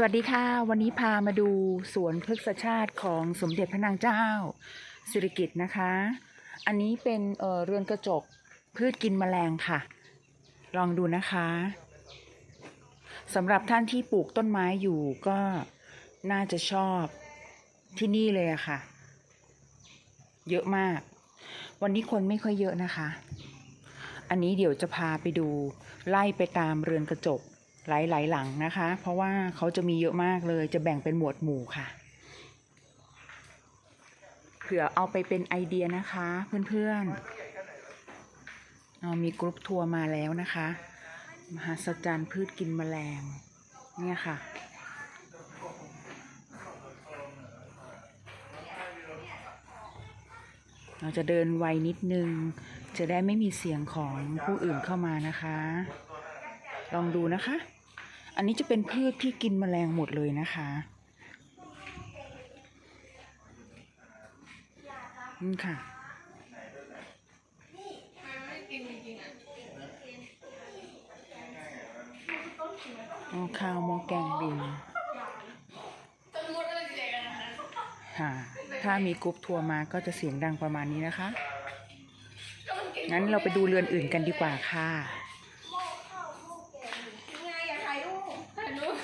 สวัสดีค่ะ วันนี้พามาดูสวนพฤกษชาติของสมเด็จพระนางเจ้า สิริกิติ์นะคะ อันนี้เป็นเเรือนกระจกพืชกินแมลงค่ะ ลองดูนะคะสำหรับท่านที่ปลูกต้นไม้อยู่ก็น่าจะชอบที่นี่เลยอะค่ะ เยอะมาก วันนี้คนไม่ค่อยเยอะนะคะ อันนี้เดี๋ยวจะพาไปดูไล่ไปตามเรือนกระจก หลายๆหลังนะคะ เพราะว่าเขาจะมีเยอะมากเลย จะแบ่งเป็นหมวดหมู่ค่ะ เผื่อเอาไปเป็นไอเดียนะคะเพื่อนๆเอามีกรุ๊ปทัวร์มาแล้วนะคะ มหัศจรรย์พืชกินแมลง เนี่ยค่ะเราจะเดินไวนิดนึง จะได้ไม่มีเสียงของผู้อื่นเข้ามานะคะ ลองดูนะคะ อันนี้จะเป็นพืชที่กินแมลงหมดเลยนะคะนี่ค่ะหม้อข้าวหม้อแกงลิงค่ะ ถ้ามีกรุ๊ปทัวร์มาก็จะเสียงดังประมาณนี้นะคะ งั้นเราไปดูเรือนอื่นกันดีกว่าค่ะ